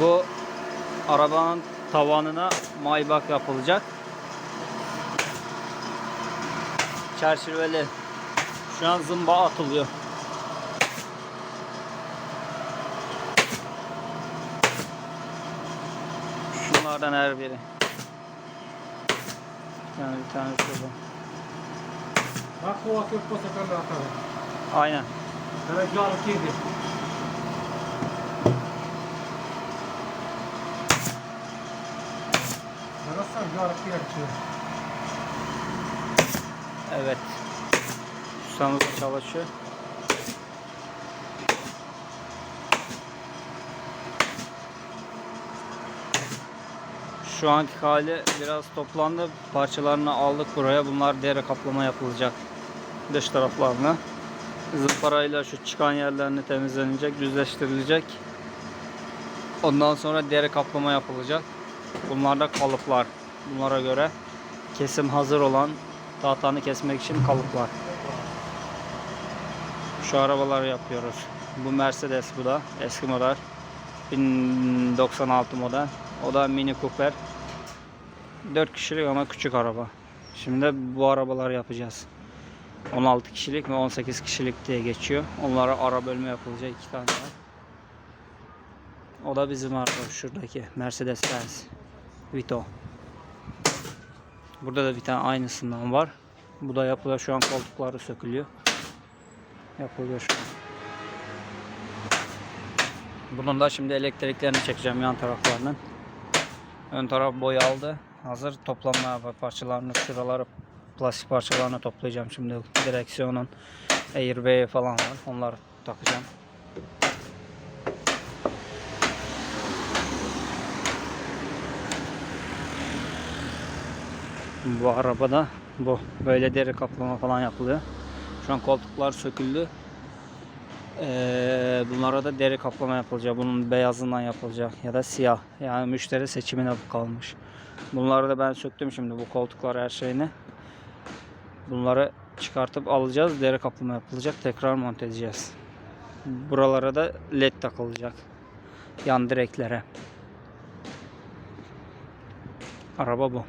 Bu arabanın tavanına maybak yapılacak. Çerçeveli. Şu an zımba atılıyor. Şunlardan her biri. Yani bir tane şurada. Bak o akıyor posa kadar atar. Aynen. Sana jar Evet. Ustamız çalışıyor. Şu anki hali biraz toplandı. Parçalarını aldık buraya. Bunlar deri kaplama yapılacak. Dış taraflarına. Zımparayla şu çıkan yerlerini temizlenecek, düzleştirilecek. Ondan sonra deri kaplama yapılacak. Bunlar da kalıplar. Bunlara göre kesim hazır olan tahtanı kesmek için kalıplar. Şu arabaları yapıyoruz. Bu Mercedes bu da eski model. 1096 model. O da Mini Cooper. 4 kişilik ama küçük araba. Şimdi bu arabaları yapacağız. 16 kişilik ve 18 kişilik diye geçiyor. Onlara ara bölme yapılacak iki tane var. O da bizim araba şuradaki Mercedes Benz Vito. Burada da bir tane aynısından var. Bu da yapılıyor şu an koltukları sökülüyor. Yapılıyor şu an. Bunun da şimdi elektriklerini çekeceğim yan taraflarının. Ön taraf boyaldı. Hazır toplanmaya var parçalarını şuraları plastik parçalarını toplayacağım şimdi. Direksiyonun airbag'i falan var. Onları takacağım. Bu arabada bu. Böyle deri kaplama falan yapılıyor. Şu an koltuklar söküldü. Ee, bunlara da deri kaplama yapılacak. Bunun beyazından yapılacak ya da siyah. Yani müşteri seçimine kalmış. Bunları da ben söktüm şimdi bu koltuklar her şeyini. Bunları çıkartıp alacağız. Deri kaplama yapılacak. Tekrar monte edeceğiz. Buralara da led takılacak. Yan direklere. Araba bu.